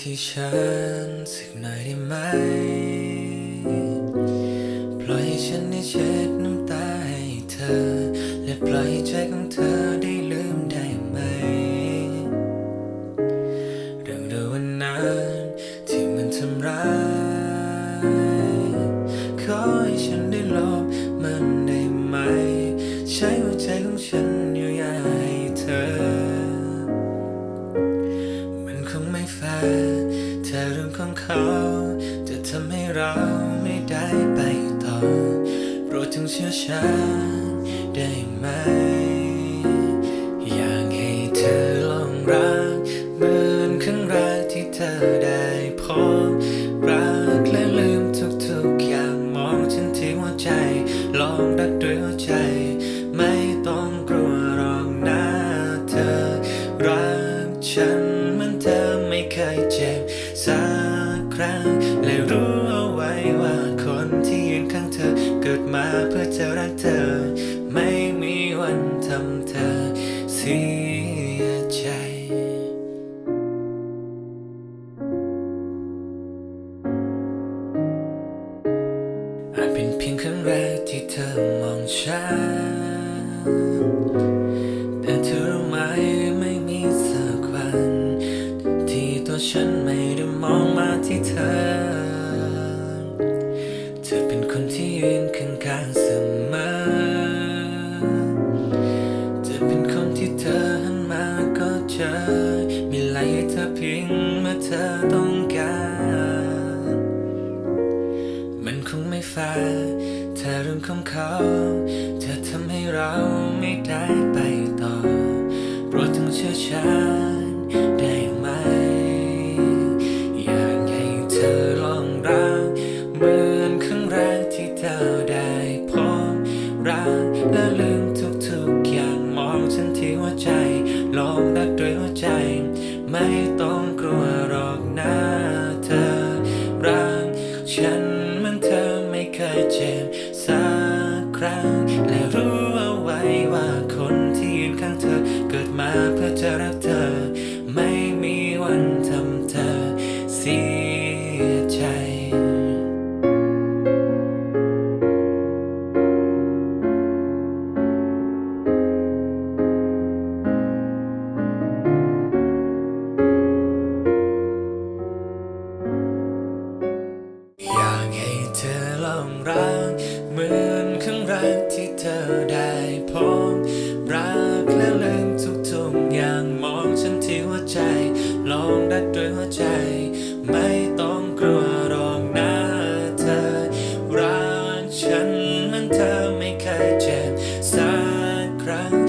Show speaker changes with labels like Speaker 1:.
Speaker 1: ที่ฉันสักหน่อยได้ไหม ปล่อยให้ฉันได้เช็ดน้ำตาให้เธอ และปล่อยให้ใจของเธอได้ เราไม่ได้ไปต่อโปรดจงเชื่อฉันได้ไหมาเพื่อจะรักเธอ ไม่มีวันทำเธอเสียใจ อาจเป็นเพียงครั้งแรกที่เธอมองฉัน ฟ้า ถ้าเรื่องของเขา จะทำให้เราไม่ได้ไปต่อ โปรดองเชื่อฉัน คนที่ยืนข้างเธอ เกิดมาเพื่อจะรักเธอ ไม่มีวันทำเธอเสียใจ อยากให้เธอลองรัก orang